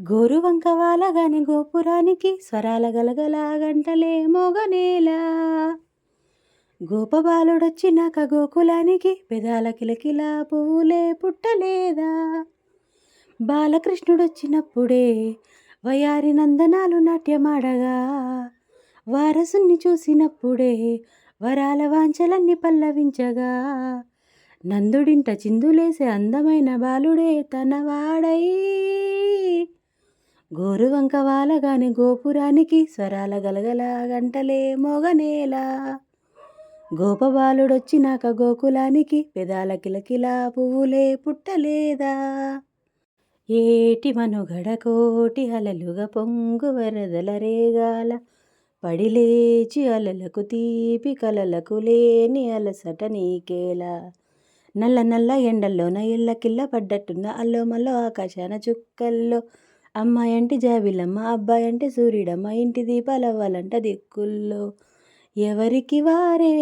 గోరువంక వాలగాని గోపురానికి స్వరాల గలగల గంటలే మోగనేలా. గోపబాలుడొచ్చినాక గోకులానికి పెదాల కిలకిల పువ్వులే పుట్టలేదా. బాలకృష్ణుడొచ్చినప్పుడే వయారి నందనాలు నాట్యమాడగా. వారసుని చూసినప్పుడే వరాల వాంఛలన్నీ పల్లవించగా. నందుడింట చిందులేసే అందమైన బాలుడే తనవాడై గోరువంక వాలగాని గోపురానికి స్వరాల గలగల గంటలే మోగనేలా. గోపబాలుడొచ్చినాక గోకులానికి పెదాల కిలకిలా పువ్వులే పుట్టలేదా. ఏటి మనుగడ కోటి అలలుగా పొంగు వరదల రేగాల. పడిలేచి అలలకు తీపి కలలకు లేని అలసట నీకేలా. నల్ల నల్ల ఎండల్లోన ఎల్లకిల్ల పడ్డట్టున్న అల్లోమల్లో ఆకాశాన చుక్కల్లో అమ్మాయి అంటే జాబిలమ్మ అబ్బాయంటే సూర్యుడమ్మ ఇంటి దీపాలవ్వాలంట దిక్కుల్లో. ఎవరికి వారే?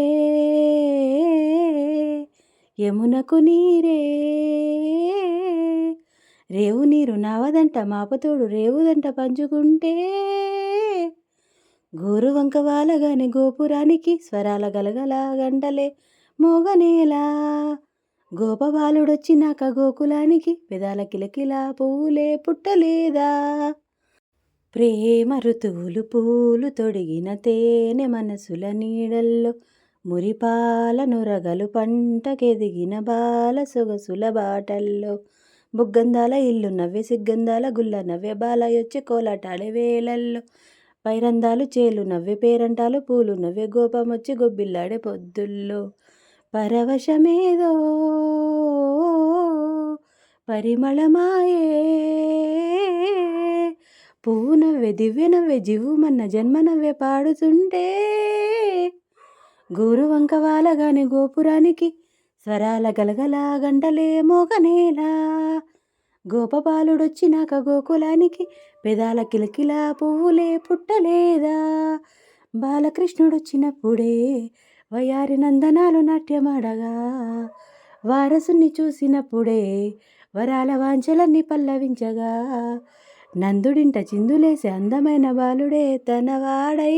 యమునకు నీరే. రేవు నీరు నావదంట మాపతోడు రేవుదంట పంచుకుంటే. గోరు వంక గోపురానికి స్వరాల గలగల గంటలే మోగనేలా. గోపబాలుడొచ్చినాక గోకులానికి పెదాల కిలకిలా పువ్వులే పుట్టలేదా? ప్రేమ ఋతువులు పూలు తొడిగిన తేనె మనసుల నీడల్లో మురిపాల నురగలు పంటకెదిగిన బాల సొగసుల బాటల్లో బుగ్గందాల ఇల్లు నవ్వే సిగ్గందాల గుల్ల నవ్వే బాలయొచ్చి కోలాటాడే వేలల్లో పైరందాలు చేలు నవ్వే పేరంటాలు పూలు నవ్వే గోపమొచ్చి గొబ్బిల్లాడే పొద్దుల్లో పరవశమేదో పరిమళమాయే. పువ్వు నవ్వే దివ్య నవ్వే జివ్వుమన్న జన్మ నవ్వే పాడుతుంటే గోరు వాలగాని గోపురానికి స్వరాల గలగల గంటలే మోగనేలా గోపబాలుడొచ్చినాక గోకులానికి పెదాల కిలకిలా పువ్వులే పుట్టలేదా? బాలకృష్ణుడొచ్చినప్పుడే వయారి నందనాలు నాట్యమాడగా. వారసుని చూసినప్పుడే వరాల వాంఛలన్నీ పల్లవించగా. నందుడింట చిందులేసే అందమైన బాలుడే తనవాడై.